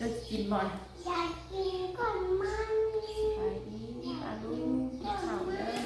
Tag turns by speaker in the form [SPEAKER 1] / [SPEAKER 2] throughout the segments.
[SPEAKER 1] จะกินบ่อย
[SPEAKER 2] อยากกินก่อนมัน
[SPEAKER 1] ไปดีมาลุงกนข้าวเด้อ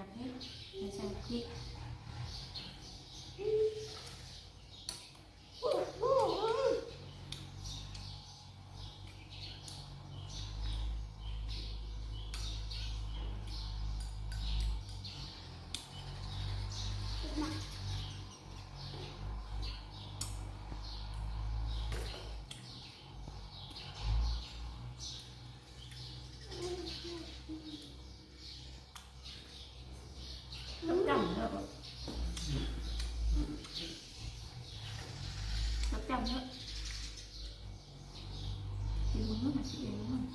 [SPEAKER 1] แบบนี้ในสังคิด Đúng trăm nữa Được trăm nữa Chị muốn nước hả chị em đúng không?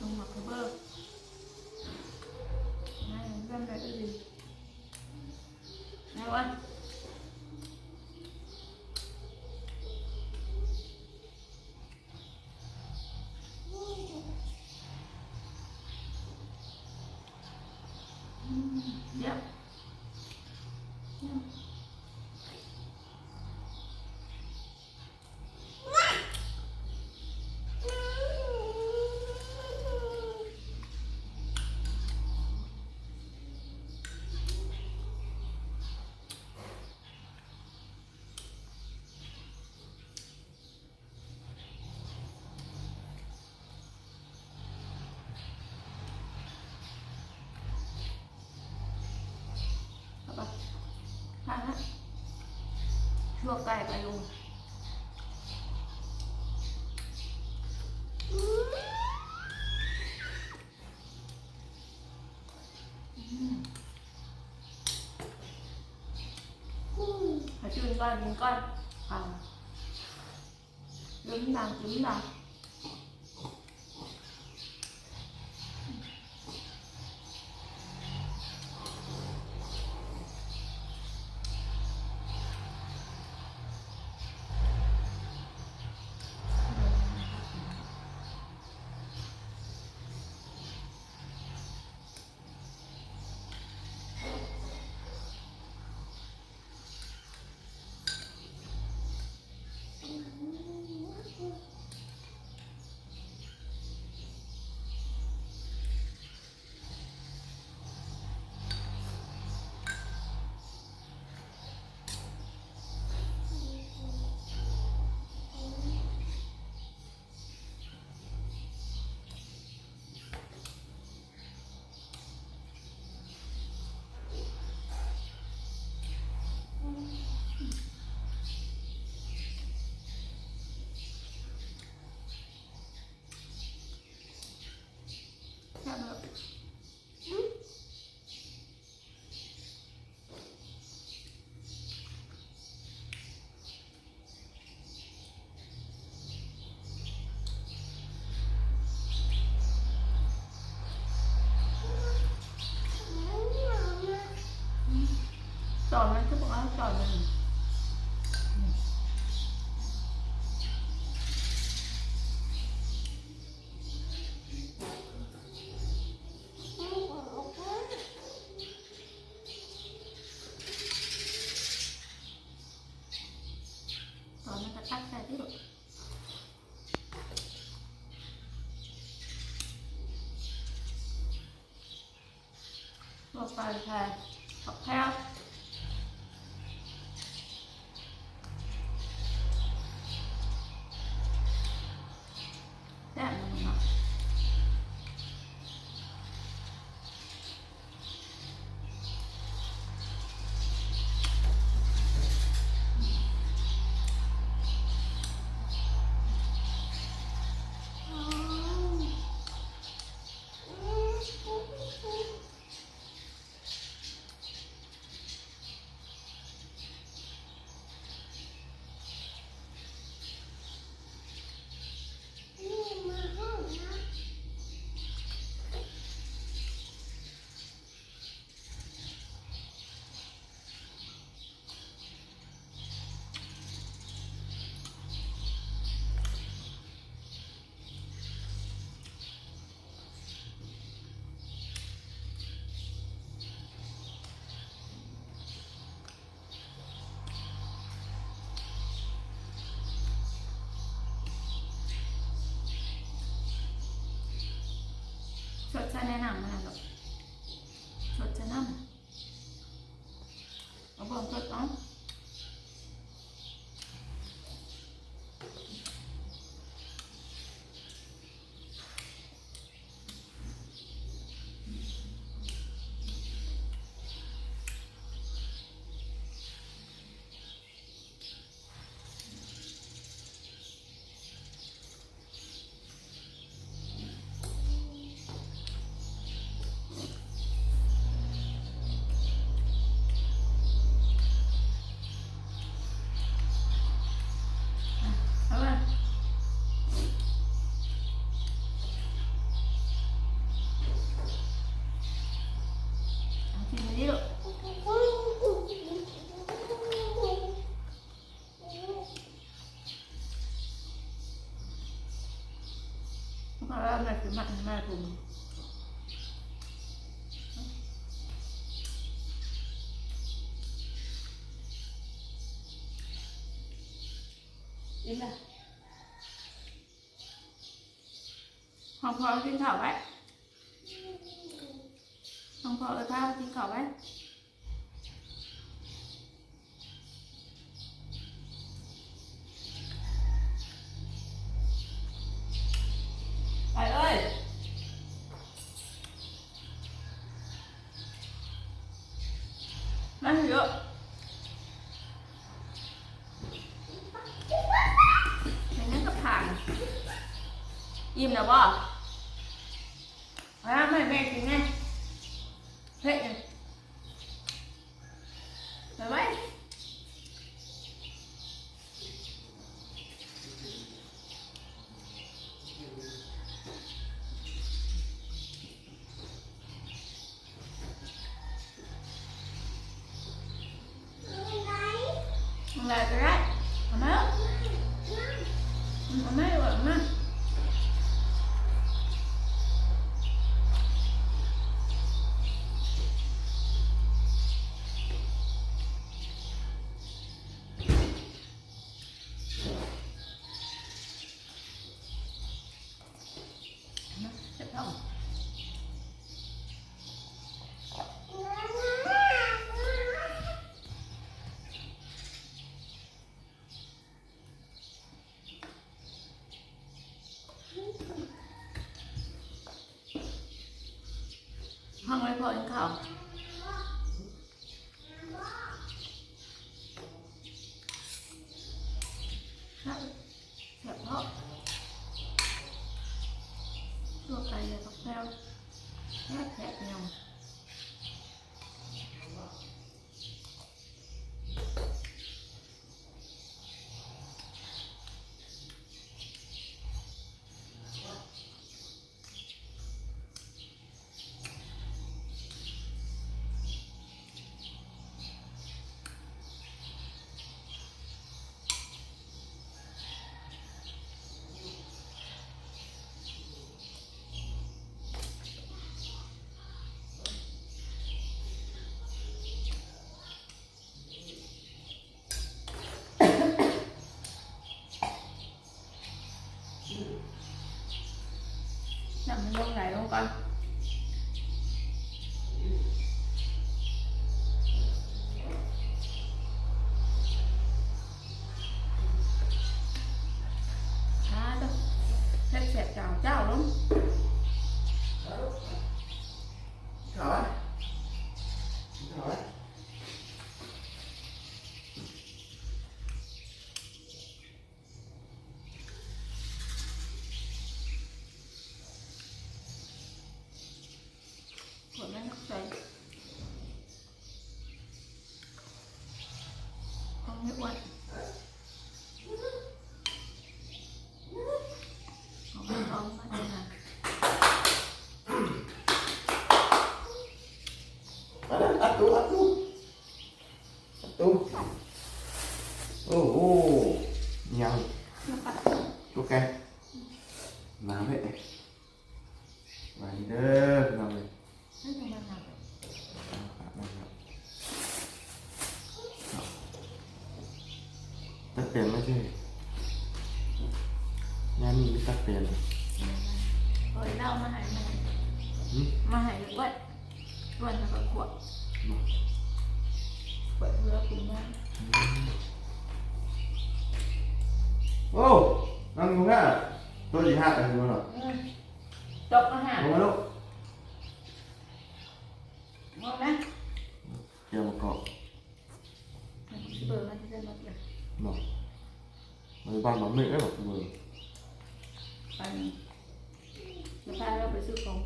[SPEAKER 1] Không mặc cái bơ Này, dân lại cái gì Nào ơi ลวกไก่ไปลุงหาจุนก้อนกินก้อนอ่งลืมดังลืมดัง อดมัน
[SPEAKER 2] ก็บอกว่า
[SPEAKER 1] จอดมันบอกไปค่ะ ช่แนะนำนะ ได้ผนี่แหละหอมพอกินข่าวไว้หอมพอเออข้าวกินข่าวไว้ 妈，妈妈有，妈。很好。down. ตั
[SPEAKER 3] ดเปลี่ยนไม่ใช่งานนี้ตัดเปลี่ยน
[SPEAKER 1] เฮ้ยเล่ามาใหายมา
[SPEAKER 3] หืม
[SPEAKER 1] มาใหายอ้วนอ้วนแล้วก็ขวด
[SPEAKER 3] มา
[SPEAKER 1] ขวดเพื่อกินได้
[SPEAKER 3] โอ้นั่งลงอะตัวที่ห้ากันดูหน่อย
[SPEAKER 1] จบอาหาร
[SPEAKER 3] ลงมาลูก
[SPEAKER 1] งงนะ
[SPEAKER 3] เกี่ยวมากรอบ
[SPEAKER 1] เบอร์มันจะได้มาเกี่ยว
[SPEAKER 3] หน่อย Mày ban bấm mẹ bảo không mừng Ban Nó pha ra bởi
[SPEAKER 1] sự không?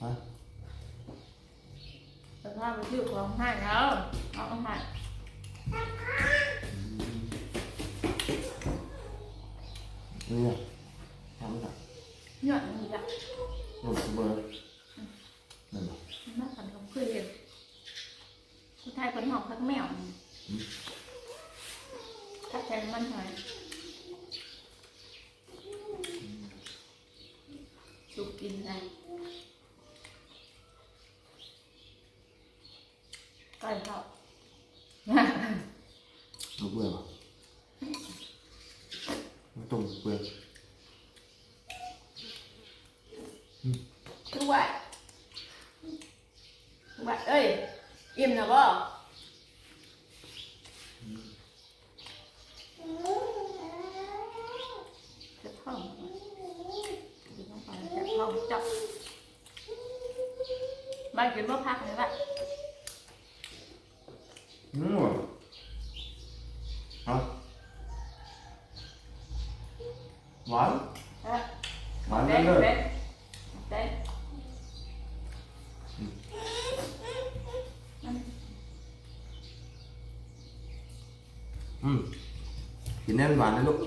[SPEAKER 1] Hả? Nó pha bởi sự không? Hại đâu Nó ừ. không hại Đi à? Thắng
[SPEAKER 3] cả Nhuận
[SPEAKER 1] gì vậy? Rồi không bơ Mắt thần không cười liền Cô thay quấn hỏng các mèo này cắt thêm mình rồi chụp kim này. Coi
[SPEAKER 3] sao nó vừa mà nó trùng vừa.
[SPEAKER 1] Ừ. Các bạn. Ơi im nào không Var?
[SPEAKER 3] Ja. Var det løp? Den. Den. Ừ. Thì nên vào đến lúc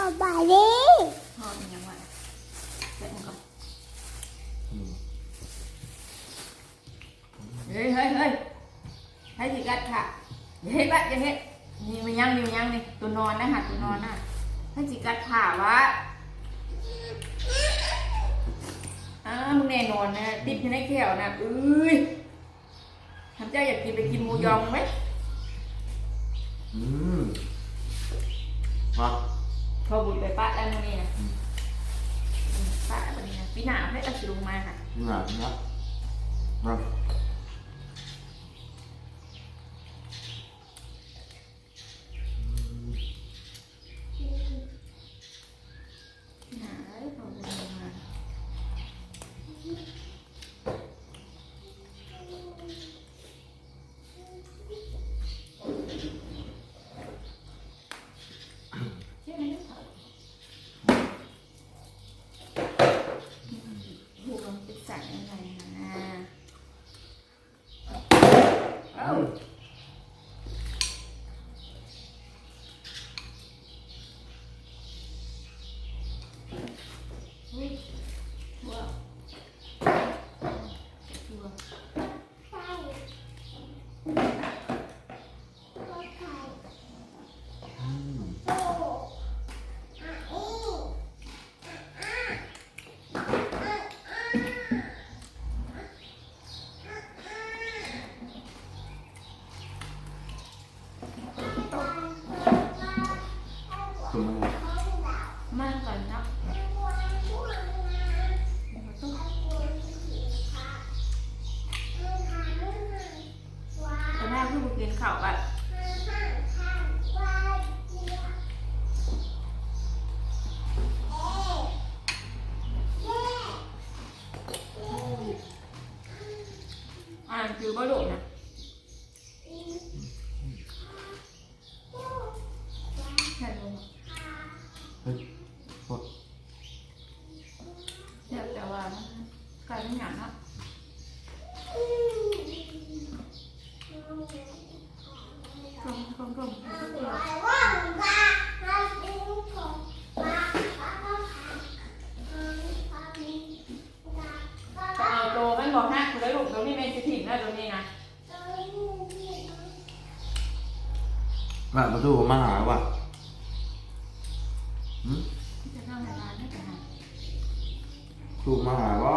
[SPEAKER 3] อ
[SPEAKER 1] ไปดิ
[SPEAKER 2] พ่อ
[SPEAKER 1] เป็
[SPEAKER 3] น
[SPEAKER 1] ยังไงเฮ้ยเฮ้ยเฮ้ยให้สิกัดค่ะอย่าเฮ็ดละอย่าเฮ็ดนี่มันยังนี่มันยังนี่ตัวนอนนะฮะตัวนอนน่ะให้สิกัดขาวะอ้ามึงแน่นอนนะติดอยู่ในแขวนะเอ้ยทำเจ้าอยากกินไปกินหมูยองไหม
[SPEAKER 3] อืม
[SPEAKER 1] พอบุญไปป้าแล้วมื้อนี่นะอืมป้าวันนี้นะพี่หนาวให้เอาสิลงมาค่ะ
[SPEAKER 3] นี่มานี่นะมา
[SPEAKER 1] มาดูมาหาว่ะา
[SPEAKER 3] ครูมาหาว่า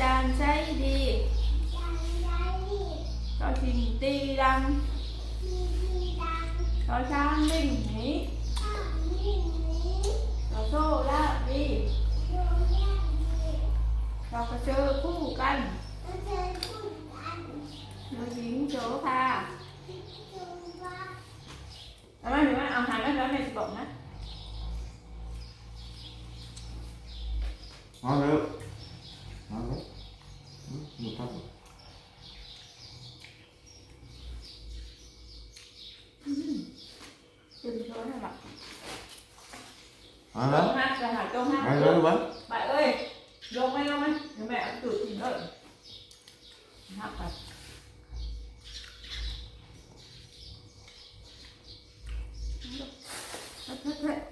[SPEAKER 1] จานใช้ดีชอชิงตีดังชอช้างวิ่งหนีชอโซ่ลาบีชอกระเจอคู่กันชอหญิงโจค่ะทำไมาหนูมาเอาหายมาแล้วแม่สิบอกนะ
[SPEAKER 3] เอาเร็วเอา
[SPEAKER 1] เร็
[SPEAKER 3] một thắt rồi.
[SPEAKER 1] Đừng nói là bạn. À, đó. hát
[SPEAKER 3] là hỏi câu hát. Bạn ơi bạn bạn ơi lộn mày không mẹ cũng tự tìm đợi. Hát bạn That's it.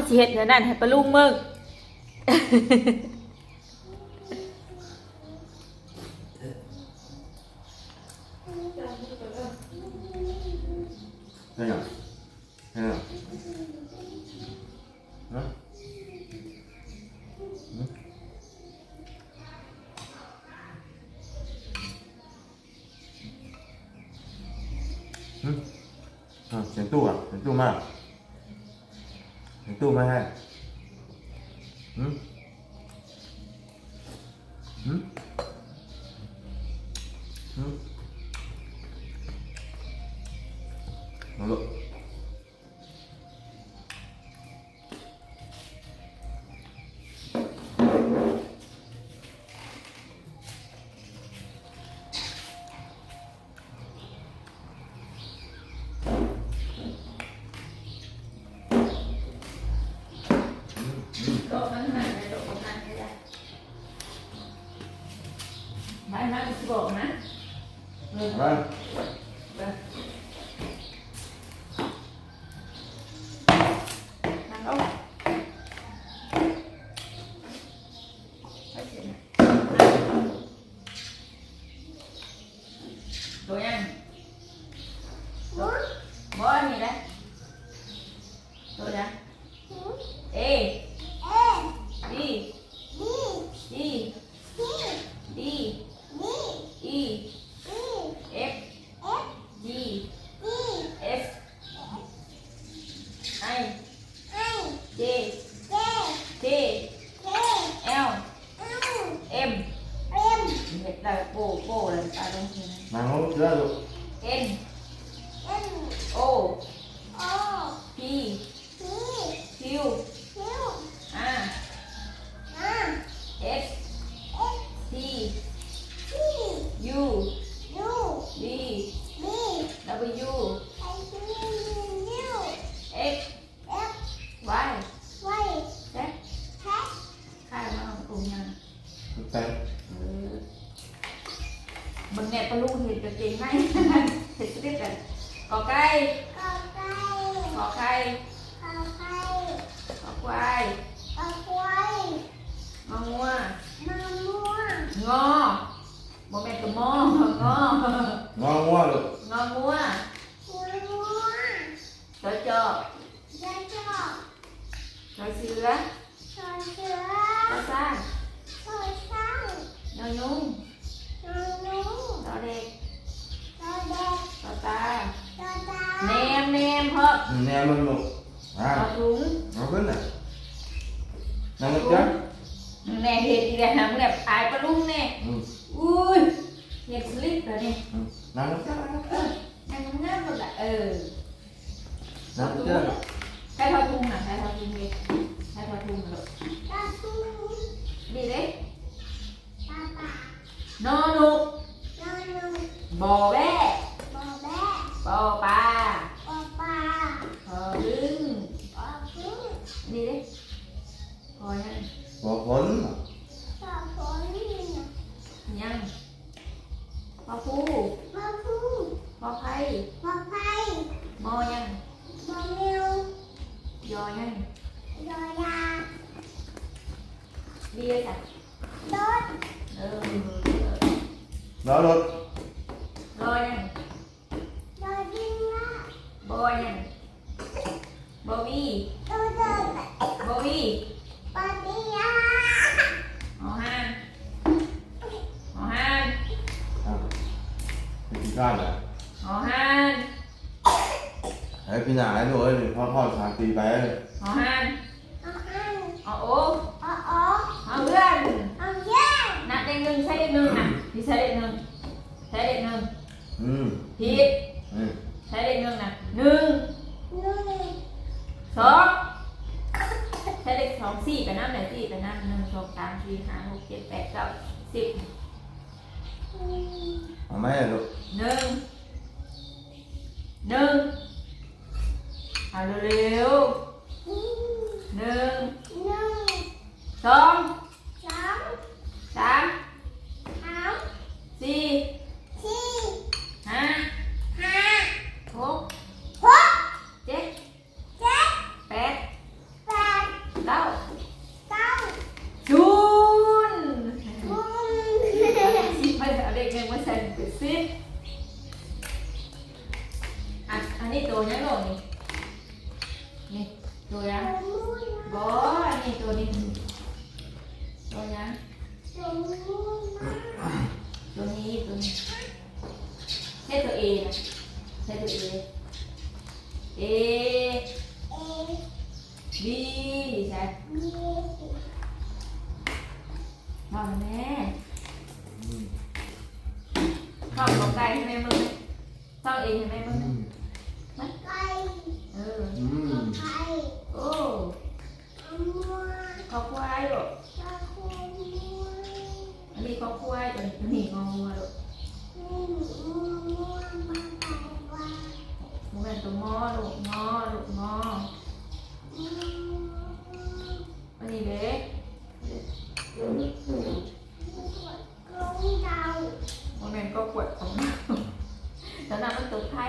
[SPEAKER 3] ไป
[SPEAKER 1] สิเห็
[SPEAKER 3] ด
[SPEAKER 1] เท่านั้นให้ปลาลุงมึง
[SPEAKER 3] ได้ยังได้ยัง
[SPEAKER 1] นะ है ไปม่ไม่บอกนะ
[SPEAKER 3] ไป
[SPEAKER 1] ไป Vâng. แนมเพราะ
[SPEAKER 3] แนวมันลูกอ่า
[SPEAKER 1] จอถุง
[SPEAKER 3] เอาขึ้นน่ะนั่งกันจ้ะ
[SPEAKER 1] แน่เห็ดอีกแล้วมึงแบบอายปลาลุงแน่
[SPEAKER 3] อืม
[SPEAKER 1] อุ้ยเห็ดสลิปเลยนี่
[SPEAKER 3] อืมนั่งกันจ้ะ
[SPEAKER 1] เออยังงามหมดละเออ
[SPEAKER 3] นั่งกันจ้ะ
[SPEAKER 1] ใช้ทอทุงนะใช้ทอทุงเลยใช้ทอทุงเลยดีเลยนอนุกบอแว่บอปลา Bỏ phấn à? Bỏ phấn Nhăn Bỏ phu Bỏ phu Bỏ phay ờ, ừ, ừ, ừ. Bỏ phay Bò
[SPEAKER 3] nhăn Bò nhăn dò
[SPEAKER 1] nhăn Giò nhăn Bia cả Đốt. Ừ Đó đốt. Bò nhăn Bò Bò nhăn Bò bi Bò bi น
[SPEAKER 3] ข้าวเหรอ
[SPEAKER 1] หอห้าน
[SPEAKER 3] ไอ้พี่หนาไอ้หนูเอ้ยพ่อพ่อสามปีไปเลย
[SPEAKER 1] หอห้านหอโอ๊คหอเพื่อนนับเลขหนึ่งใช้เลขหนึ่งอะพี่ใช้เลขหนึ่งใช้เลขหนึ่ง
[SPEAKER 3] อืม
[SPEAKER 1] ผิด
[SPEAKER 3] อืม
[SPEAKER 1] ใช้เลขหนึ่งนะหนึ่งสองใช้เลขสองสี่ไปนั่นไหนสี่ไปนั่นหนึ่งสองสามสี่ห้าหกเจ็ดแปดเก้าสิบ
[SPEAKER 3] เอาไหมลูก
[SPEAKER 1] หนึ่งหนึ่งเอาเร็วๆหนึ่งสองสามสี่ห้าหกเจ็ดแปดเก้าศูนย์สิบไปเอาเด็กเงินมาใส่เป็นสิบอันอันนี้ตัวยังหรอนี่นี่ตัวยังบออันนี้ตัวนี้ตัวยังตัวนี้ตัวนี้ใช่ตัวเอนะใช่ตัวเอเอบีใช่ทำแม่
[SPEAKER 3] อืม
[SPEAKER 1] ทำของไก่ให้แม่มึงทำเองให้แม่มึงเออ
[SPEAKER 3] อืม
[SPEAKER 1] โอ้ขอบควายลูกอันนี้ขอบควายตัวนี้งองัวลูกมันเป็นตัวงอลูกงอ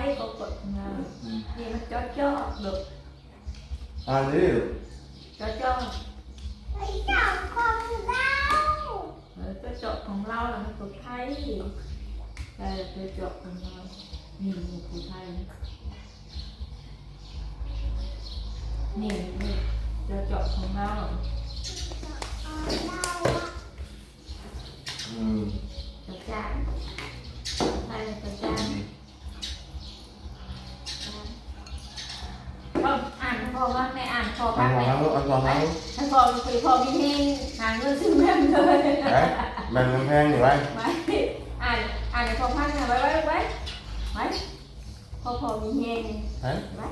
[SPEAKER 1] thấy cô Phật à, gì mà cho cho được. À nếu cho ờ, cho cái chọt còn lâu là nó cực thấy ờ, gì đây là cái chọt
[SPEAKER 3] còn lâu
[SPEAKER 1] nhìn một cụ thầy nhìn cho chọt còn lâu rồi cho ừ. chán พออัพัก
[SPEAKER 3] ก่อน
[SPEAKER 1] ไป
[SPEAKER 3] นะลูกอันก่อนนะลูก
[SPEAKER 1] ถ้าพอไปพอมีเฮงหาเงินซื้อแม่เลย
[SPEAKER 3] เอ๊ะแบ่งกำแพงอยู่ไว้
[SPEAKER 1] ไว้อ่านอ่านในพอพักนะไว้ไว้ไว้ไว้พอพอมีเฮงไว้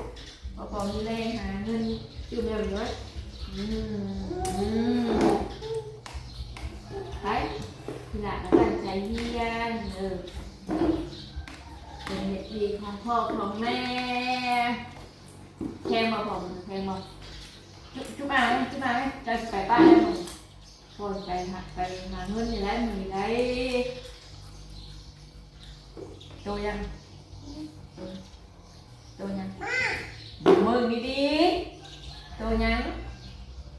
[SPEAKER 1] พอพอมีแรงหาเงินอยู่แบบนี้วะอืมอืมไปหลังก็ตั้งใจเรียนเออเป็นเด็กดีของพ่อของแม่แทงมาผมแทงมา chú bà em, chú bà em. Chơi cái ba em rồi cái
[SPEAKER 2] mặt cái mà
[SPEAKER 1] hơn thì đấy mình lấy. Tôi ăn tôi
[SPEAKER 2] nhắn mừng
[SPEAKER 1] đi đi. Tôi nhắn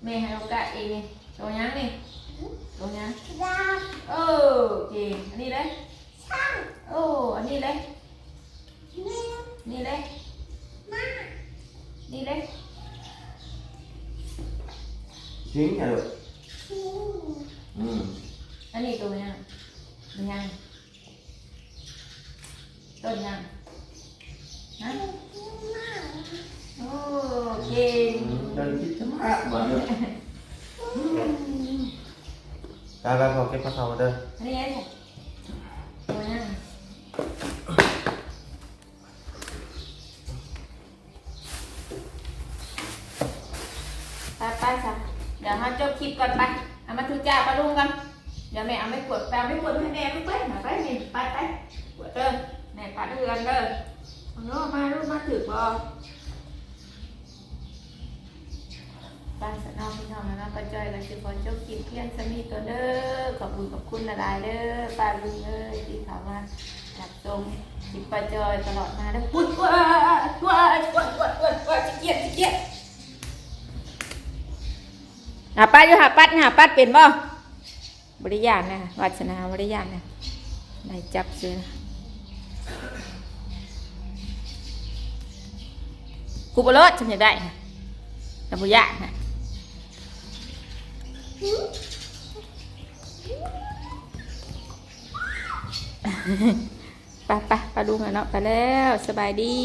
[SPEAKER 2] mẹ hai
[SPEAKER 1] ông cậy tôi nhắn
[SPEAKER 3] đi. Tôi nhắn ừ chị đi đấy.
[SPEAKER 2] Ừ anh
[SPEAKER 3] đi đấy.
[SPEAKER 1] Đi đấy. Đi đấy chín nhà được ừ. anh này tôi nha? Tôi nha. Tôi nha. Hả?
[SPEAKER 2] Ok dan kita ra banget
[SPEAKER 1] Dah, dah, okey, pasal ada.
[SPEAKER 3] Ini rồi nha. ค
[SPEAKER 1] ลิปก่อนไปเอามาทุจ้าปลาลุงกันเดี๋ยวแม่เอาไม่กดแปลไม่กดให้แม่ไม่ไปมาไปนี่ไปไปกดเด้อแม่ปัดเรือนเด้อเอาเนาะมาลูกมาถือบ่บ้านสนองพี่น้องนะนาะก็จอยกันสิขอจบคลิปเพียงสมีตัวเด้อขอบคุณขอบคุณหลายเด้อป้าลุงเอ้ยที่ถามมาจับตรงสิป้าจอยตลอดมาเด้อปุ๊บว้าว้าว้าว้าว้าว้าจะเกลียดเกลียด หาปัดอยู่หาปัดหาปัดเป็นบ่บริยานนะวัชนาบริยานนะได้จับซื้อกูบรถฉันจะได้แต่บุญยานนะไปไปไปดูกันเนาะไปแล้วสบายดี